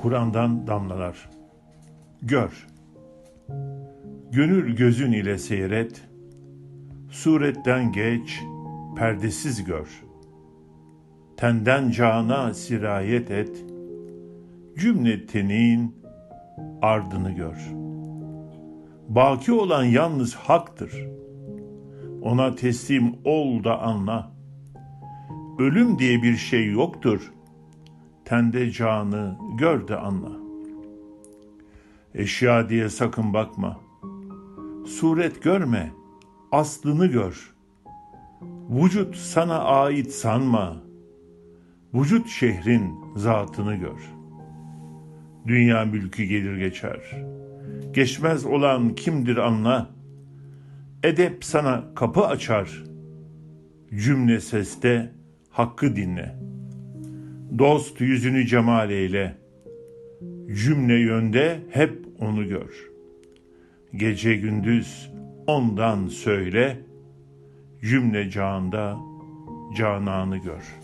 Kur'an'dan damlalar. Gör. Gönül gözün ile seyret. Suretten geç, perdesiz gör. Tenden cana sirayet et. Cümle tenin ardını gör. Baki olan yalnız haktır. Ona teslim ol da anla. Ölüm diye bir şey yoktur. Tende canı gör de anla. Eşya diye sakın bakma. Suret görme, aslını gör. Vücut sana ait sanma. Vücut şehrin zatını gör. Dünya mülkü gelir geçer. Geçmez olan kimdir anla. Edep sana kapı açar. Cümle seste hakkı dinle. Dost yüzünü cemal eyle. Cümle yönde hep onu gör. Gece gündüz ondan söyle. Cümle canda cananı gör.''